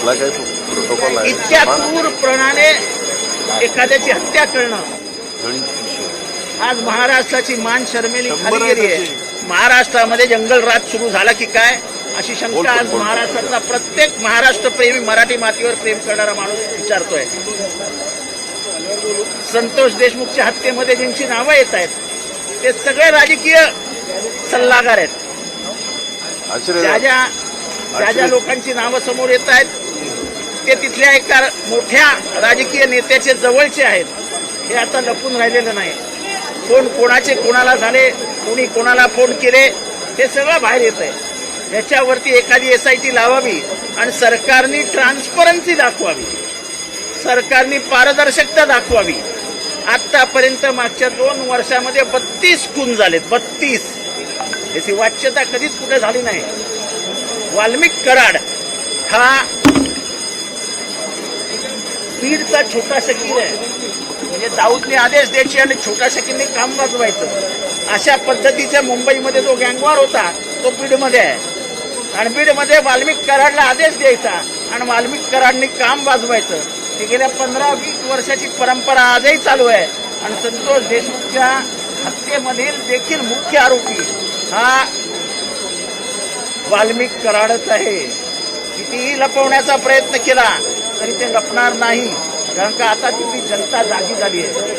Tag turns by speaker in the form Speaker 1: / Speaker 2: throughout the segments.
Speaker 1: आपला काही प्रोटोकॉल आहे.
Speaker 2: इतक्या क्रूरपणाने एखाद्याची हत्या करणं. आज महाराष्ट्राची मान शर्मेली खाली गेली
Speaker 1: आहे.
Speaker 2: महाराष्ट्रामध्ये जंगलराज सुरू झाला की काय? अशी शंका आज. महाराष्ट्रातला प्रत्येक महाराष्ट्र प्रेमी मराठी मातीवर प्रेम करणारा माणूस विचारतोय. संतोष देशमुखच्या हत्येमध्ये ज्यांची नावं येत आहेत ते सगळे राजकीय सल्लागार आहेत. ज्या ज्या ज्या ज्या लोकांची नावं समोर येत आहेत ते तिथल्या एका मोठ्या राजकीय नेत्याचे जवळचे आहेत. हे आता लपून राहिलेलं नाही. कोण कोणाचे कोणाला झाले कोणी कोणाला फोन केले हे सगळं बाहेर येत आहे याच्यावरती एखादी एस आय टी लावावी आणि सरकारनी ट्रान्सपरन्सी दाखवावी. सरकारनी पारदर्शकता दाखवावी. आतापर्यंत मागच्या दोन वर्षामध्ये बत्तीस खून झालेत बत्तीस. याची वाच्यता कधीच कुठे झाली नाही. वाल्मिक कराड हा बीडचा छोटा शकीर आहे. म्हणजे दाऊदने आदेश द्यायचे आणि छोटा शकीरने काम वाजवायचं अशा पद्धतीच्या मुंबईमध्ये जो गँगवार होता तो बीडमध्ये आहे. आणि बीडमध्ये वाल्मिक कराडला आदेश द्यायचा आणि वाल्मिक कराडने काम वाजवायचं ते गेल्या पंधरा वीस वर्षाची परंपरा आजही चालू आहे. आणि संतोष देशमुखच्या हत्येमधील देखील मुख्य आरोपी हा वाल्मिक कराडच आहे. कितीही लपवण्याचा प्रयत्न केला तरी ते लपणार नाही. कारण का आता तिथली जनता जागी झाली आहे.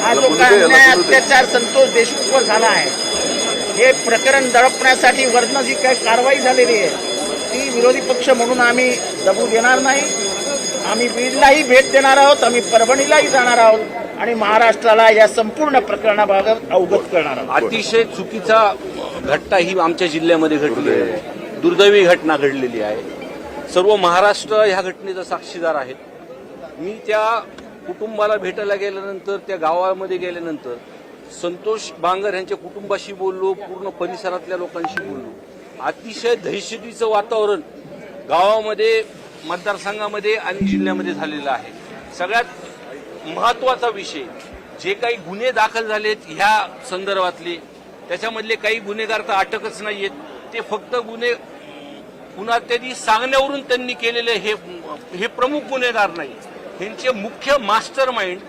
Speaker 2: हा जो काय अन्याय. अत्याचार संतोष देशमुखवर झाला आहे. हे प्रकरण दडपण्यासाठी वरनं जी काही कारवाई झालेली आहे ती विरोधी पक्ष म्हणून आम्ही दबू देणार नाही. आम्ही बीडलाही भेट देणार आहोत आम्ही परभणीलाही जाणार आहोत आणि महाराष्ट्राला या संपूर्ण प्रकरणाबाबत अवगत करणार आहोत.
Speaker 3: अतिशय चुकीचा घटना ही आमच्या जिल्ह्यामध्ये घडली आहे. दुर्दैवी घटना घडलेली आहे. सर्व महाराष्ट्र ह्या घटनेचा साक्षीदार आहेत. मी त्या कुटुंबाला भेटायला गेल्यानंतर त्या गावामध्ये गेल्यानंतर संतोष बांगर यांच्या कुटुंबाशी बोललो पूर्ण परिसरातल्या लोकांशी बोललो. अतिशय दहशतीचं वातावरण गावामध्ये मतदारसंघामध्ये आणि जिल्ह्यामध्ये झालेलं आहे. सगळ्यात महत्त्वाचा विषय जे काही गुन्हे दाखल झालेत ह्या संदर्भातले त्याच्यामधले काही गुन्हेगार तर अटकच नाहीयेत. ते फक्त गुन्हे पुन्हा त्यांनी सांगण्यावरून त्यांनी केलेले हे हे प्रमुख गुन्हेगार नाही. ह्यांचे मुख्य मास्टर माइंड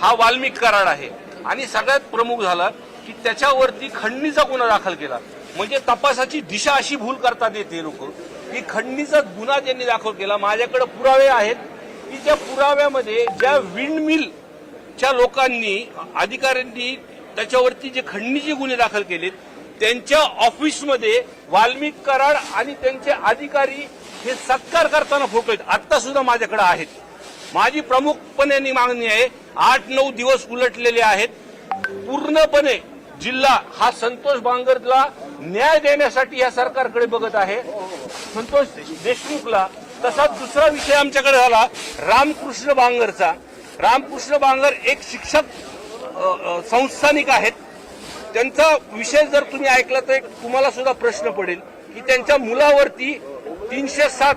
Speaker 3: हा वाल्मिक कराड आहे. आणि सगळ्यात प्रमुख झाला की त्याच्यावरती खंडणीचा गुन्हा दाखल केला. म्हणजे तपासाची दिशा अशी भूल करतात येते लोक की खंडणीचा गुन्हा त्यांनी दाखल केला. माझ्याकडे पुरावे आहेत की त्या पुराव्यामध्ये ज्या विंडमिलच्या लोकांनी अधिकाऱ्यांनी त्याच्यावरती जे खंडणीचे गुन्हे दाखल केलेत त्यांच्या ऑफिसमध्ये वाल्मिक कराड आणि त्यांचे अधिकारी हे सत्कार करताना फोटो आहेत. आता सुद्धा माझ्याकडे आहेत. माझी प्रमुखपणे मागणी आहे आठ नऊ दिवस उलटलेले आहेत. पूर्णपणे जिल्हा हा संतोष बांगरला न्याय देण्यासाठी या सरकारकडे बघत आहे. संतोष देशमुखला तसा दुसरा विषय आमच्याकडे झाला रामकृष्ण बांगरचा. रामकृष्ण बांगर एक शिक्षक संस्थानिक आहेत. त्यांचा विषय जर तुम्ही ऐकला तर एक तुम्हाला सुद्धा प्रश्न पडेल की त्यांच्या मुलावरती तीनशे सात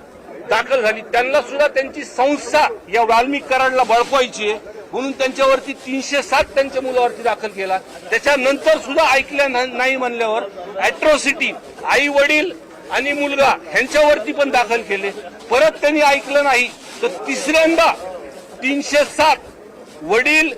Speaker 3: दाखल झाली. त्यांना सुद्धा त्यांची संस्था या वाल्मिक कराडला बळकवायची आहे. म्हणून त्यांच्यावरती तीनशे सात त्यांच्या मुलावरती दाखल केला. त्याच्यानंतर सुद्धा ऐकल्या नाही म्हणल्यावर अॅट्रॉसिटी आई वडील आणि मुलगा ह्यांच्यावरती पण दाखल केले. परत त्यांनी ऐकलं नाही. तर तिसऱ्यांदा तीनशे सात वडील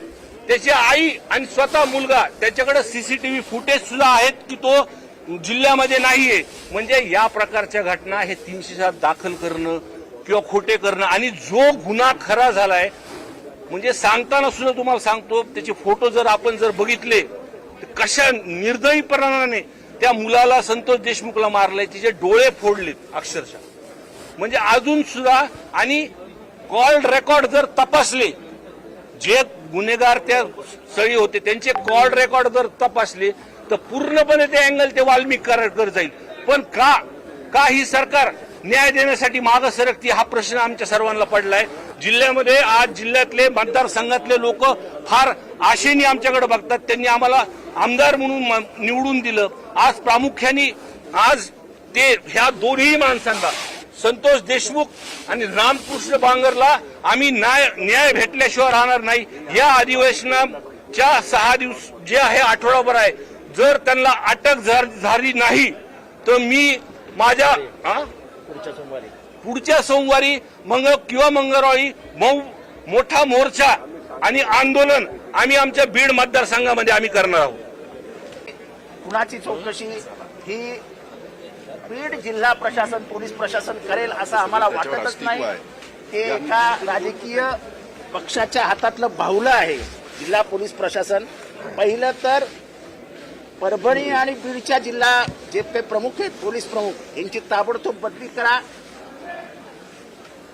Speaker 3: त्याची आई आणि स्वतः मुलगा त्याच्याकडे सीसीटीव्ही फुटेज सुद्धा आहेत की तो जिल्ह्यामध्ये नाहीये. म्हणजे या प्रकारच्या घटना हे तीनशे सात दाखल करणं किंवा खोटे करणं आणि जो गुन्हा खरा झालाय म्हणजे सांगताना सुद्धा तुम्हाला सांगतो त्याचे फोटो जर आपण जर बघितले तर कशा निर्दयीपणाने त्या मुलाला संतोष देशमुखला मारलाय तिचे डोळे फोडलेत अक्षरशः. म्हणजे अजून सुद्धा आणि कॉल रेकॉर्ड जर तपासले जे गुन्हेगार त्या सळी होते त्यांचे कॉल रेकॉर्ड जर तपासले तर पूर्णपणे ते अँगल ते वाल्मिक कर जाईल. पण का का ही सरकार न्याय देण्यासाठी मागं सरकती हा प्रश्न आमच्या सर्वांना पडलाय. जिल्ह्यामध्ये आज जिल्ह्यातले मतदारसंघातले लोक फार आशेने आमच्याकडे बघतात. त्यांनी आम्हाला आमदार म्हणून निवडून दिलं. आज प्रामुख्याने आज ते ह्या दोन्ही माणसांना संतोष देशमुख आणि रामकृष्ण बांगरला आम्ही न्याय न्याय भेटल्याशिवाय राहणार नाही. या अधिवेशनाच्या सहा दिवस जे आहे आठवडाभर आहे. जर त्यांना अटक झाली नाही तर मी माझ्या?
Speaker 2: पुढच्या सोमवारी.
Speaker 3: पुढच्या सोमवारी मंग किंवा मंगळवारी मऊ मोठा मोर्चा आणि आंदोलन आम्ही आमच्या बीड मतदारसंघामध्ये आम्ही करणार आहोत.
Speaker 2: कुणाची चौकशी ही बीड जिल्हा प्रशासन पोलीस प्रशासन करेल असं आम्हाला वाटतच नाही. ते एका राजकीय पक्षाच्या हातातलं बाहुलं आहे. जिल्हा पोलीस प्रशासन. पहिलं तर परभणी आणि बीडच्या जिल्हा जे ते प्रमुख आहेत पोलीस प्रमुख यांची ताबडतोब बदली करा.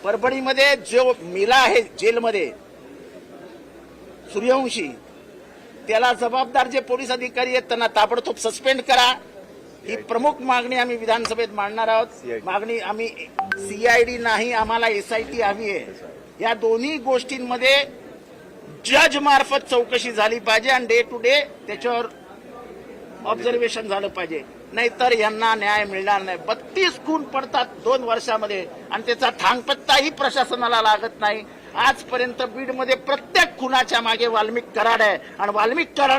Speaker 2: परभणीमध्ये जो मिला आहे जेलमध्ये सूर्यवंशी त्याला जबाबदार जे पोलीस अधिकारी आहेत त्यांना ताबडतोब सस्पेंड करा. ही प्रमुख मागणी आम्ही विधानसभेत मांडणार आहोत. मागणी आम्ही सीआयडी नाही आम्हाला एसआयटी हवी आहे. या दोन्ही गोष्टींमध्ये जज मार्फत चौकशी झाली पाहिजे आणि डे टू डे त्याच्यावर ऑब्झर्वेशन झालं पाहिजे. नाहीतर यांना न्याय मिळणार नाही. बत्तीस खून पडतात दोन वर्षामध्ये आणि त्याचा थांगपत्ताही प्रशासनाला लागत नाही. आजपर्यंत बीडमध्ये प्रत्येक खुनाच्या मागे वाल्मिक कराड आहे आणि वाल्मिक कराड